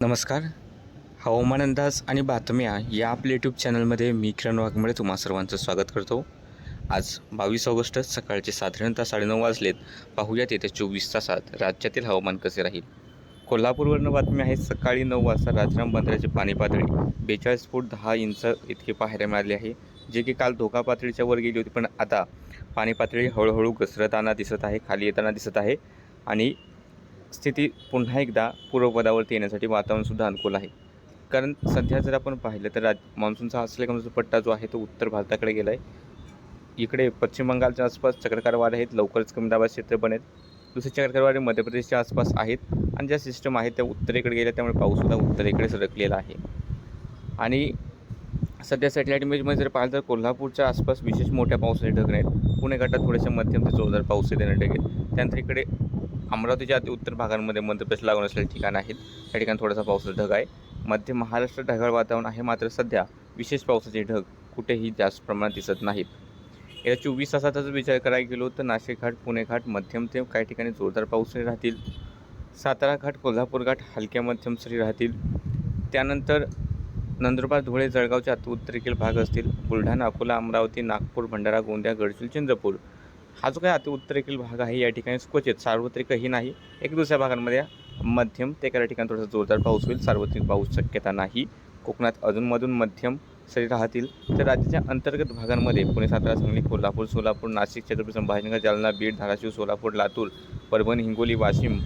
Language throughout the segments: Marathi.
नमस्कार. हवामान अंदाज आणि बातम्या या आपल्या यूट्यूब चॅनलमध्ये मी किरण वाघमळे तुम्हा सर्वांचं स्वागत करतो. आज बावीस ऑगस्ट सकाळचे साधारणतः साडेनऊ वाजलेत. पाहूयात येत्या चोवीस तासात राज्यातील हवामान कसे राहील. कोल्हापूरवरनं बातमी आहे सकाळी नऊ वाजता राजराम बंदराची पाणी पातळी. बेचाळीस फूट दहा इंच इतकी पाहायला मिळाली आहे जे की काल धोका पातळीच्या वर गेली होती पण आता पाणी पातळी हळूहळू घसरताना दिसत आहे खाली येताना दिसत आहे. आणि स्थिती पुन्हा एकदा पूर्वपदावरती येण्यासाठी वातावरणसुद्धा अनुकूल आहे. कारण सध्या जर आपण पाहिलं तर राज मान्सूनचा असलेला पट्टा जो आहे तो उत्तर भारताकडे गेला आहे इकडे पश्चिम बंगालच्या आसपास चक्रकारवाड आहेत लवकरच कमी दाबाचे क्षेत्र बनेल दुसरे चक्रकारवाडे मध्य प्रदेशच्या आसपास आहेत आणि ज्या सिस्टम आहेत त्या उत्तरेकडे गेल्या त्यामुळे पाऊससुद्धा उत्तरेकडे सरकलेला आहे. आणि सध्या सॅटेलाईट इमेजमध्ये जर पाहिलं तर कोल्हापूरच्या आसपास विशेष मोठ्या पावसाचे ढगणे पुणे गटात थोडेसे मध्यम ते जोरदार पाऊस येते ढगेल त्यानंतर इकडे अमरावतीच्या अति उत्तर भागांमध्ये मध्य प्रदेश लागून असलेले ठिकाण आहेत. त्या ठिकाणी थोडासा पावसाचा ढग आहे. मध्य महाराष्ट्र ढगाळ वातावरण आहे मात्र सध्या विशेष पावसाचे ढग कुठेही जास्त प्रमाणात दिसत नाहीत. या चोवीस तासाचा जर विचार करायला गेलो तर नाशिक घाट पुणे घाट मध्यम ते काही ठिकाणी जोरदार पाऊस राहतील. सातारा घाट कोल्हापूर घाट हलक्या मध्यम सरी राहतील. त्यानंतर नंदुरबार धुळे जळगावच्या अति भाग असतील. बुलढाणा अकोला अमरावती नागपूर भंडारा गोंदिया गडचिरोली चंद्रपूर हा जो काही अति उत्तरेकडील भाग आहे या ठिकाणी क्वचित सार्वत्रिकही नाही. एक दुसऱ्या भागांमध्ये मध्यम ते काही ठिकाणी थोडासा जोरदार पाऊस होईल. सार्वत्रिक पाऊस शक्यता नाही. कोकणात अधूनमधून मध्यम सरी राहतील. तर राज्याच्या अंतर्गत भागांमध्ये पुणे सातारा सांगली कोल्हापूर सोलापूर नाशिक छत्रपती संभाजीनगर जालना बीड धाराशिव सोलापूर लातूर परभणी हिंगोली वाशिम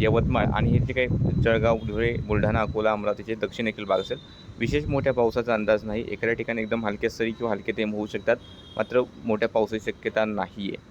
यवतमाळ आणि हे जे काही जळगाव धुळे बुलढाणा अकोला अमरावतीचे दक्षिण देखील भाग असेल. विशेष मोठ्या पावसाचा अंदाज नाही. एखाद्या ठिकाणी एकदम हलक्या सरी किंवा हलके थेंब होऊ शकतात. मात्र मोठ्या पावसाची शक्यता नाही आहे